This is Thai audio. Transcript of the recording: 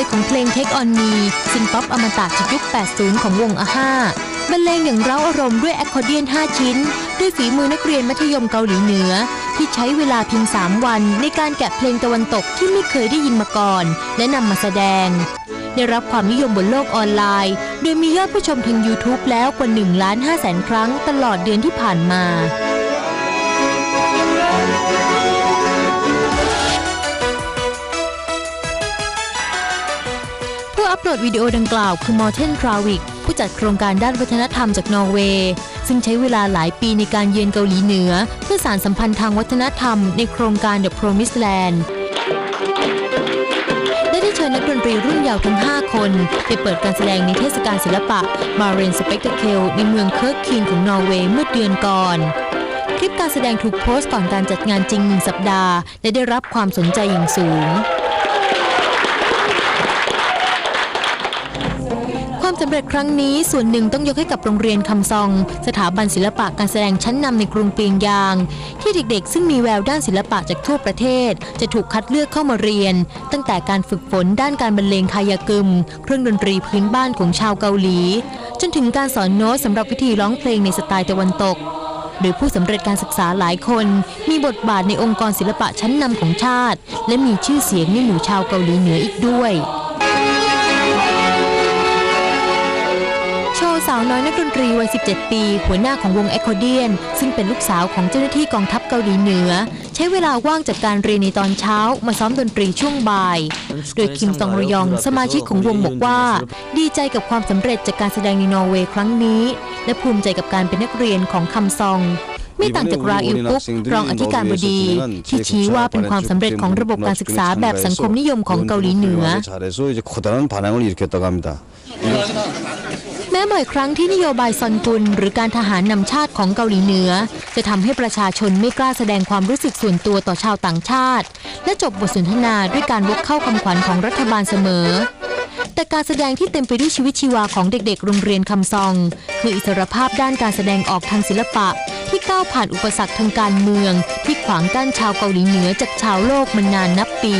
ยของเพลง Take On Me ซินป๊อปอมตะจากยุค 80 ของวงอาห้าบรรเลงอย่างเร้าอารมณ์ด้วยแอคคอร์เดียน 5 ชิ้น ด้วยฝีมือนักเรียนมัธยมเกาหลีเหนือ ที่ใช้เวลาเพียง 3 วัน ในการแกะเพลงตะวันตกที่ไม่เคยได้ยินมาก่อน และนำมาแสดง ได้รับความนิยมบนโลกออนไลน์ โดยมียอดผู้ชมทาง YouTube แล้วกว่า1ล้าน5แสนครั้งตลอดเดือนที่ผ่านมา อัปโหลดวิดีโอดังกล่าวคือมอร์เทนทราวิกผู้จัดโครงการด้านวัฒนธรรมจากนอร์เวย์ซึ่งใช้เวลาหลายปีในการเยือนเกาหลีเหนือ เพื่อสานสัมพันธ์ทางวัฒนธรรมในโครงการ The Promised Land และได้เชิญนักดนตรีรุ่นเยาว์ทั้ง 5 คนไปเปิดการแสดงในเทศกาลศิลปะ m a r e n Spectacle ในเมืองเคิร์กคีนของนอร์เวย์เมื่อเดือนก่อนคลิปการแสดงถูกโพสต์ก่อนการจัดงานจริงหนึ่งสัปดาห์ และได้รับความสนใจอย่างสูง ความสำเร็จครั้งนี้ส่วนหนึ่งต้องยกให้กับโรงเรียนคำซอง สถาบันศิลปะการแสดงชั้นนำในกรุงปีงยาง ที่เด็กๆ ซึ่งมีแววด้านศิลปะจากทั่วประเทศ จะถูกคัดเลือกเข้ามาเรียน ตั้งแต่การฝึกฝนด้านการบรรเลงคายากึม เครื่องดนตรีพื้นบ้านของชาวเกาหลี จนถึงการสอนโน้ตสำหรับวิธีร้องเพลงในสไตล์ตะวันตกโดยผู้สำเร็จการศึกษาหลายคน มีบทบาทในองค์กรศิลปะชั้นนำของชาติ และมีชื่อเสียงในหมู่ชาวเกาหลีเหนืออีกด้วยาวน้อยนักดนตรีวัย 17 ปี หัวหน้าของวงแอคคอเดียน ซึ่งเป็นลูกสาวของเจ้าหน้าที่กองทัพเกาหลีเหนือ ใช้เวลาว่างจากการเรียนในตอนเช้า มาซ้อมดนตรีช่วงบ่าย โดยคิมซองรยองสมาชิกของวงบอกว่า ดีใจกับความสำเร็จจากการแสดงในนอร์เวย์ครั้งนี้ และภูมิใจกับการเป็นนักเรียนของคำซองไม่ต่างจากราอิลกุกรองอธิการบดี ที่ชี้ว่าเป็นความสำเร็จของระบบการศึกษาแบบสังคมนิยมของเกาหลีเหนือ แม้บ่อยครั้งที่นโยบายซอนจุน หรือการทหารนำชาติของเกาหลีเหนือ จะทำให้ประชาชนไม่กล้าแสดงความรู้สึกส่วนตัวต่อชาวต่างชาติ และจบบทสนทนาด้วยการวกเข้าคำขวัญของรัฐบาลเสมอ แต่การแสดงที่เต็มไปด้วยชีวิตชีวาของเด็กๆ โรงเรียนคำซอง คืออิสรภาพด้านการแสดงออกทางศิลปะ ที่ก้าวผ่านอุปสรรคทางการเมือง ที่ขวางกั้นชาวเกาหลีเหนือจากชาวโลกมานานนับปี